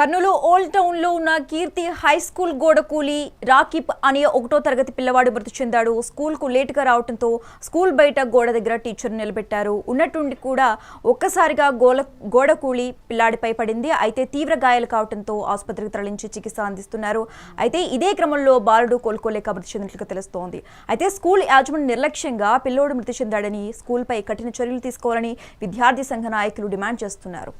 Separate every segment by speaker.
Speaker 1: Kurnool old టౌన్లో ఉన్న కీర్తి high school గోడ కూలి రాకిబ్ అనే ఒకటో తరగతి పిల్లవాడు మృతి చెందాడు. స్కూల్కు లేట్గా రావడంతో స్కూల్ బయట గోడ దగ్గర టీచర్ నిలబెట్టారు. ఉన్నట్టుండి కూడా ఒక్కసారిగా గోల గోడ కూలి పిల్లాడిపై పడింది. అయితే తీవ్ర గాయాలు కావడంతో ఆసుపత్రికి తరలించి చికిత్స అందిస్తున్నారు. అయితే ఇదే క్రమంలో బాలుడు కోలుకోలేక మృతి చెందినట్లుగా తెలుస్తోంది. అయితే స్కూల్ యాజమాన్ నిర్లక్ష్యంగా పిల్లోడు మృతి చెందాడని స్కూల్పై కఠిన చర్యలు తీసుకోవాలని విద్యార్థి సంఘ నాయకులు డిమాండ్ చేస్తున్నారు.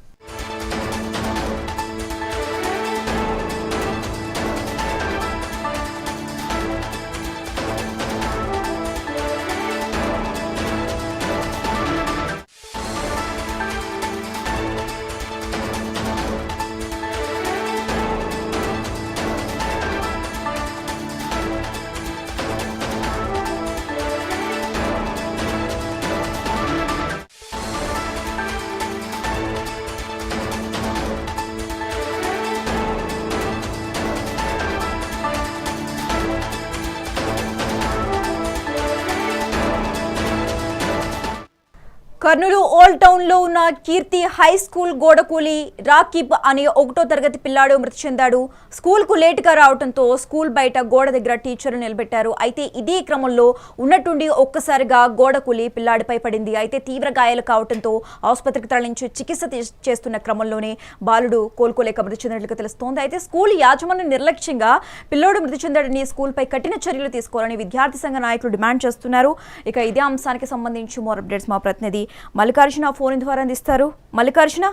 Speaker 1: కర్నూలు ఓల్డ్ టౌన్లో ఉన్న కీర్తి హై స్కూల్ గోడకూలి రాకిబ్ అనే ఒకటో తరగతి పిల్లాడు మృతి చెందాడు. స్కూల్కు రావడంతో స్కూల్ బయట గోడ దగ్గర టీచర్ నిలబెట్టారు. అయితే ఇదే క్రమంలో ఉన్నట్టుండి ఒక్కసారిగా గోడకూలి పిల్లాడిపై పడింది. అయితే తీవ్ర గాయాలు కావడంతో ఆసుపత్రికి తరలించి చికిత్స తీ- చేస్తున్న క్రమంలోనే బాలుడు కోలుకోలేక మృతి చెందినట్లుగా తెలుస్తోంది. అయితే స్కూల్ యాజమాన్యం నిర్లక్ష్యంగా పిల్లోడు మృతి చెందాడని స్కూల్పై కఠిన చర్యలు తీసుకోవాలని విద్యార్థి సంఘ నాయకులు డిమాండ్ చేస్తున్నారు. ఇక ఇదే అంశానికి సంబంధించి మోర్ అప్డేట్స్ మా ప్రతినిధి మల్లికార్జున ఫోన్ ద్వారా అందిస్తారు మల్లికార్జున?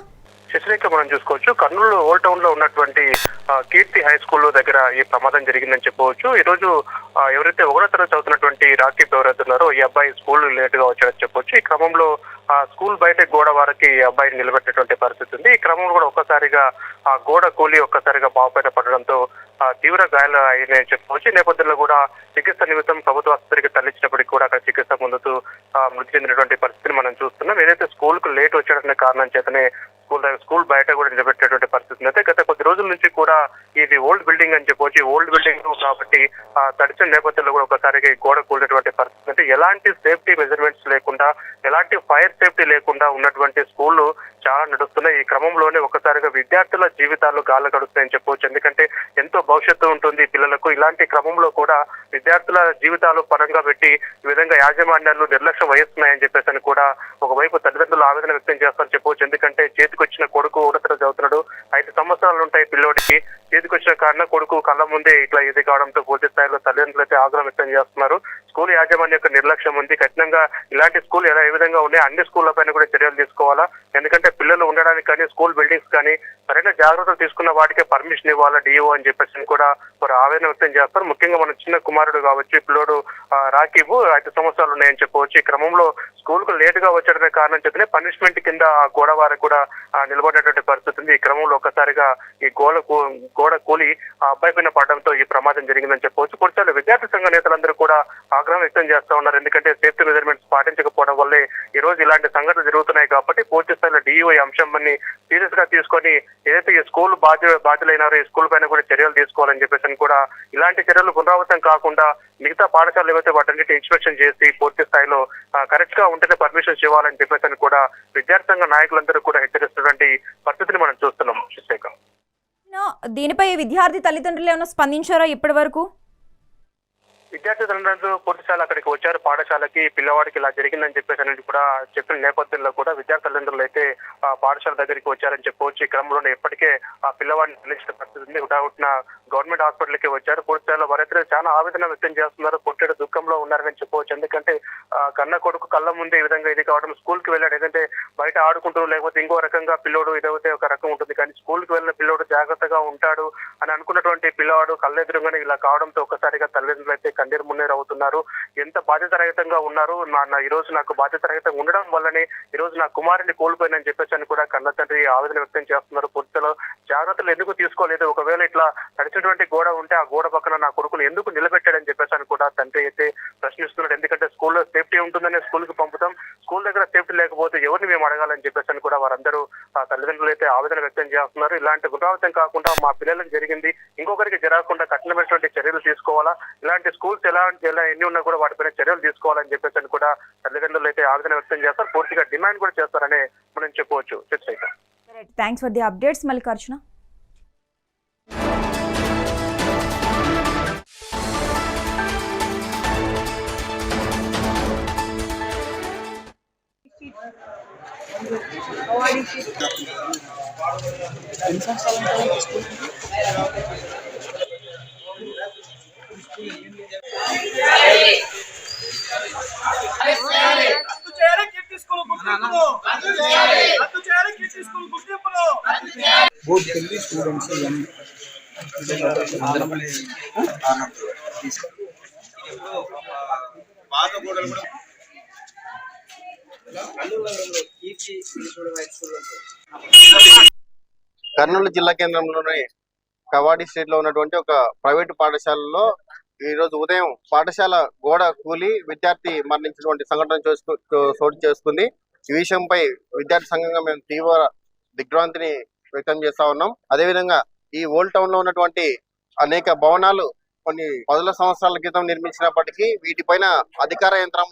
Speaker 2: శశిరేఖ మనం చూసుకోవచ్చు. కర్నూలు ఓల్డ్ టౌన్లో ఉన్నటువంటి కీర్తి హై స్కూల్ దగ్గర ఈ ప్రమాదం జరిగిందని చెప్పవచ్చు. ఈ రోజు ఎవరైతే ఒకటో తరగతి చదువుతున్నటువంటి రాకీబ్ ఎవరైతే ఉన్నారో ఈ అబ్బాయి స్కూల్ లేట్గా వచ్చాడని చెప్పొచ్చు. ఈ క్రమంలో ఆ స్కూల్ బయట గోడ వారికి ఈ అబ్బాయిని నిలబెట్టినటువంటి పరిస్థితి ఉంది. ఈ క్రమంలో కూడా ఒక్కసారిగా ఆ గోడ కూలి ఒక్కసారిగా బాగుపైన పడడంతో తీవ్ర గాయాలు అయినాయని చెప్పుకోవచ్చు. నేపథ్యంలో కూడా చికిత్స నిమిత్తం ప్రభుత్వ ఆసుపత్రికి తరలించినప్పటికీ కూడా అక్కడ చికిత్స పొందుతూ మృతి చెందినటువంటి పరిస్థితిని మనం చూస్తున్నాం. ఏదైతే స్కూల్కు లేట్ వచ్చాడనే కారణం చేతనే స్కూల్ స్కూల్ బయట కూడా నిలబెట్టేటువంటి పరిస్థితి అయితే గత కొద్ది రోజుల నుంచి కూడా ఇది ఓల్డ్ బిల్డింగ్ అని చెప్పొచ్చు. ఓల్డ్ బిల్డింగ్ కాబట్టి ఆ తడిచిన నేపథ్యంలో కూడా ఒకసారిగా ఈ గోడ కూలినటువంటి పరిస్థితి అంటే ఎలాంటి సేఫ్టీ మెజర్మెంట్స్ లేకుండా ఎలాంటి ఫైర్ సేఫ్టీ లేకుండా ఉన్నటువంటి స్కూల్ చాలా నడుస్తున్నాయి. ఈ క్రమంలోనే ఒకసారిగా విద్యార్థుల జీవితాలు గాలి గడుస్తాయని చెప్పవచ్చు ఎందుకంటే ఎంతో భవిష్యత్తు ఉంటుంది పిల్లలకు. ఇలాంటి క్రమంలో కూడా విద్యార్థుల జీవితాలు పరంగా పెట్టి ఈ విధంగా యాజమాన్యాలు నిర్లక్ష్యం వహిస్తున్నాయని చెప్పేసి అని కూడా ఒకవైపు తల్లిదండ్రులు ఆవేదన వ్యక్తం చేస్తారని చెప్పవచ్చు ఎందుకంటే చేతికొచ్చిన కొడుకు ఉన్నత చదువుతున్నాడు. ఐదు సంవత్సరాలు ఉంటాయి పిల్లోడికి. చేతికొచ్చిన కారణం కొడుకు కళ్ళ ముందే ఇట్లా ఇది కావడంతో పూర్తి స్థాయిలో తల్లిదండ్రులు అయితే ఆగ్రహం వ్యక్తం చేస్తున్నారు. స్కూల్ యాజమాన్యం యొక్క నిర్లక్ష్యం ఉంది. కఠినంగా ఇలాంటి స్కూల్ ఎలా ఏ విధంగా ఉన్నాయి? అన్ని స్కూళ్ళ పైన కూడా చర్యలు తీసుకోవాలా? ఎందుకంటే పిల్లలు ఉండడానికి కానీ స్కూల్ బిల్డింగ్స్ కానీ సరైన జాగ్రత్తలు తీసుకున్న వాటికే పర్మిషన్ ఇవ్వాలా డిఓ అని చెప్పేసి కూడా వారు ఆవేదన వ్యక్తం చేస్తారు. ముఖ్యంగా మన చిన్న కుమారుడు కావచ్చు పిల్లోడు రాకీబు ఐదు సంవత్సరాలు ఉన్నాయని చెప్పవచ్చు. ఈ క్రమంలో స్కూల్కు లేట్గా వచ్చడమే కారణం చేతనే పనిష్మెంట్ కింద ఆ గోడ వారు కూడా నిలబడేటువంటి పరిస్థితి ఉంది. ఈ క్రమంలో ఒక్కసారిగా ఈ గోడ కూ- గోడ కూలి ఆ అబ్బాయి పైన పడడంతో ఈ ప్రమాదం జరిగిందని చెప్పవచ్చు. కొన్నిసార్లు విద్యార్థి సంఘ నేతలందరూ కూడా ఆగ్రహం వ్యక్తం చేస్తా ఉన్నారు. ఎందుకంటే సేఫ్టీ మెజర్మెంట్స్ పాటించకపోవడం వల్లే ఈ రోజు ఇలాంటి సంఘటనలు జరుగుతున్నాయి కాబట్టి పూర్తి స్థాయిలో డిఈఓ ఈ అంశాన్ని సీరియస్గా తీసుకొని ఏదైతే ఈ స్కూల్ బాధ్య బాధ్యులైనారో ఈ స్కూల్ పైన కూడా చర్యలు తీసుకోవాలని చెప్పేసి కూడా ఇలాంటి చర్యలు పునరావృతం కాకుండా మిగతా పాఠశాలలు ఏవైతే వాటన్నిటి ఇన్స్పెక్షన్ చేసి పూర్తి స్థాయిలో కరెక్ట్గా ఉంటేనే పర్మిషన్స్ ఇవ్వాలని చెప్పేసి అని కూడా విద్యార్థి సంఘ నాయకులందరూ కూడా హెచ్చరిస్తున్నటువంటి పరిస్థితిని మనం చూస్తున్నాం.
Speaker 1: దీనిపై విద్యార్థి తల్లిదండ్రులు ఏమైనా స్పందించారా ఇప్పటి వరకు?
Speaker 2: విద్యార్థి తల్లిదండ్రులు పూర్తిస్థాయిలో అక్కడికి వచ్చారు. పాఠశాలకి పిల్లవాడికి ఇలా జరిగిందని చెప్పేసి అనేది కూడా చెప్పిన నేపథ్యంలో కూడా విద్యార్థి తల్లిదండ్రులు అయితే పాఠశాల దగ్గరికి వచ్చారని చెప్పవచ్చు. ఈ క్రమంలోనే ఇప్పటికే ఆ పిల్లవాడిని తరలించిన పరిస్థితి ఉంది. ఉటావుట్న గవర్నమెంట్ హాస్పిటల్కి వచ్చారు. పూర్తిస్థాయిలో వారైతే చాలా ఆవేదన వ్యక్తం చేస్తున్నారు. పొట్టేడు దుఃఖంలో ఉన్నారని చెప్పవచ్చు. ఎందుకంటే కన్న కొడుకు కళ్ళ ముందే ఈ విధంగా ఇది కావడం స్కూల్కి వెళ్ళాడు. ఏదంటే బయట ఆడుకుంటూ లేకపోతే ఇంకో రకంగా పిల్లోడు ఇదైతే ఒక రకం ఉంటుంది. కానీ స్కూల్కి వెళ్ళిన పిల్లోడు జాగ్రత్తగా ఉంటాడు అని అనుకున్నటువంటి పిల్లవాడు కళ్ళెదురుగానే ఇలా కావడంతో ఒక్కసారిగా తల్లిదండ్రులు అయితే కన్నీరు మున్నేరు అవుతున్నారు ఎంత బాధ్యతరహితంగా ఉన్నారు? నా నా- ఈ రోజు నాకు బాధ్యతరహితంగా ఉండడం వల్లనే ఈ రోజు నా కుమారుని కోల్పోయినని చెప్పేసి అని కూడా కన్న తండ్రి ఆవేదన వ్యక్తం చేస్తున్నారు. పూర్తిలో జాగ్రత్తలు ఎందుకు తీసుకోలేదు? ఒకవేళ ఇట్లా తడిచినటువంటి గోడ ఉంటే ఆ గోడ పక్కన నా కొడుకును ఎందుకు నిలబెట్టాడని చెప్పేసి అని కూడా తండ్రి అయితే ప్రశ్నిస్తున్నాడు ఎందుకంటే స్కూల్లో సేఫ్టీ ఉంటుందనే స్కూల్కి పంపుతాం. స్కూల్ దగ్గర సేఫ్టీ లేకపోతే ఎవరిని మేము అడగాలని చెప్పేసి అని కూడా వారందరూ ఆ తల్లిదండ్రులు అయితే ఆవేదన వ్యక్తం చేస్తున్నారు. ఇలాంటి పునరావృతం కాకుండా మా పిల్లలకు జరిగింది. ఇంకొకరికి జరగకుండా కఠినమైనటువంటి చర్యలు తీసుకోవాలా? ఇలాంటి స్కూల్ స్కూల్స్ ఎలా ఎలా ఎన్ని ఉన్నా కూడా వాటిపైన చర్యలు తీసుకోవాలని చెప్పేసి అని కూడా తల్లిదండ్రులు అయితే ఆవేదన వ్యక్తం చేస్తారు. పూర్తిగా డిమాండ్ కూడా చేస్తారని మనం చెప్పవచ్చు.
Speaker 1: థ్యాంక్స్ ది మల్లికార్జున ఎన్ని స్కూల్
Speaker 3: రద్దు చేయాలి స్కూల్ గుర్తింపును రద్దు చేయాలి స్కూల్ గుర్తింపును
Speaker 4: స్టూడెంట్స్
Speaker 3: పాత గోడలు కూడా
Speaker 5: కర్నూలు జిల్లా కేంద్రంలోని కవాడి స్ట్రీట్లో ఉన్నటువంటి ఒక ప్రైవేట్ పాఠశాలలో ఈ రోజు ఉదయం పాఠశాల గోడ కూలి విద్యార్థి మరణించినటువంటి సంఘటన చేసుకు- చోటు చేసుకుంది. ఈ విషయంపై విద్యార్థి సంఘంగా మేము తీవ్ర దిగ్భ్రాంతిని వ్యక్తం చేస్తా ఉన్నాం. అదేవిధంగా ఈ ఓల్డ్ టౌన్లో ఉన్నటువంటి అనేక భవనాలు కొన్ని పదుల సంవత్సరాల క్రితం నిర్మించినప్పటికీ వీటిపైన అధికార యంత్రం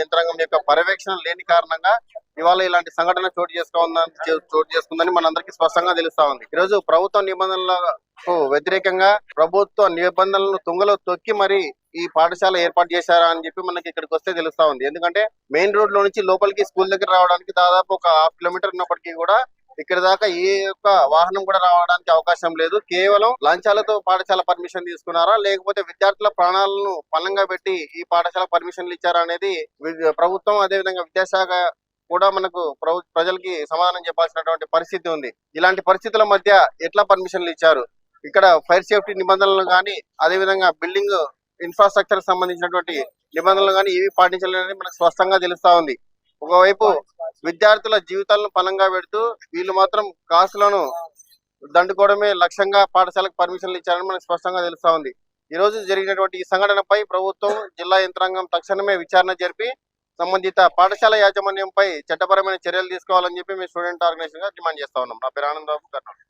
Speaker 5: యంత్రాంగం యొక్క పర్యవేక్షణ లేని కారణంగా ఇవాళ ఇలాంటి సంఘటన చోటు చేసుకోవాలని చోటు చేసుకుందని మనందరికీ స్పష్టంగా తెలుస్తా ఉంది. ఈ రోజు ప్రభుత్వ నిబంధనలకు వ్యతిరేకంగా ప్రభుత్వ నిబంధనలను తుంగలో తొక్కి మరి ఈ పాఠశాల ఏర్పాటు చేశారా అని చెప్పి మనకి ఇక్కడికి వస్తే తెలుస్తా ఉంది. ఎందుకంటే మెయిన్ రోడ్లో నుంచి లోపలికి స్కూల్ దగ్గర రావడానికి దాదాపు ఒక హాఫ్ కిలోమీటర్ ఉన్నప్పటికీ కూడా ఇక్కడ దాకా ఏ ఒక్క వాహనం కూడా రావడానికి అవకాశం లేదు. కేవలం లంచాలతో పాఠశాల పర్మిషన్ తీసుకున్నారా? లేకపోతే విద్యార్థుల ప్రాణాలను పల్లంగా పెట్టి ఈ పాఠశాల పర్మిషన్లు ఇచ్చారా అనేది ప్రభుత్వం అదేవిధంగా విద్యాశాఖ కూడా మనకు ప్రజలకి సమాధానం చెప్పాల్సినటువంటి పరిస్థితి ఉంది. ఇలాంటి పరిస్థితుల మధ్య ఎట్లా పర్మిషన్లు ఇచ్చారు? ఇక్కడ ఫైర్ సేఫ్టీ నిబంధనలు కానీ అదేవిధంగా బిల్డింగ్ ఇన్ఫ్రాస్ట్రక్చర్ సంబంధించినటువంటి నిబంధనలు కానీ ఏవి పాటించలేదని మనకు స్పష్టంగా తెలుస్తా ఉంది. ఒకవైపు విద్యార్థుల జీవితాలను పలంగా పెడుతూ వీళ్ళు మాత్రం కాసులను దండుకోవడమే లక్ష్యంగా పాఠశాలకు పర్మిషన్లు ఇచ్చారని మనకు స్పష్టంగా తెలుస్తా ఉంది. ఈ రోజు జరిగినటువంటి ఈ సంఘటనపై ప్రభుత్వం జిల్లా యంత్రాంగం తక్షణమే విచారణ జరిపి సంబంధిత పాఠశాల యాజమాన్యంపై చట్టపరమైన చర్యలు తీసుకోవాలని చెప్పి మేము స్టూడెంట్ ఆర్గనైజేషన్గా డిమాండ్ చేస్తా ఉన్నాం. నా పేరు ఆనందబాబు కర్నూలు.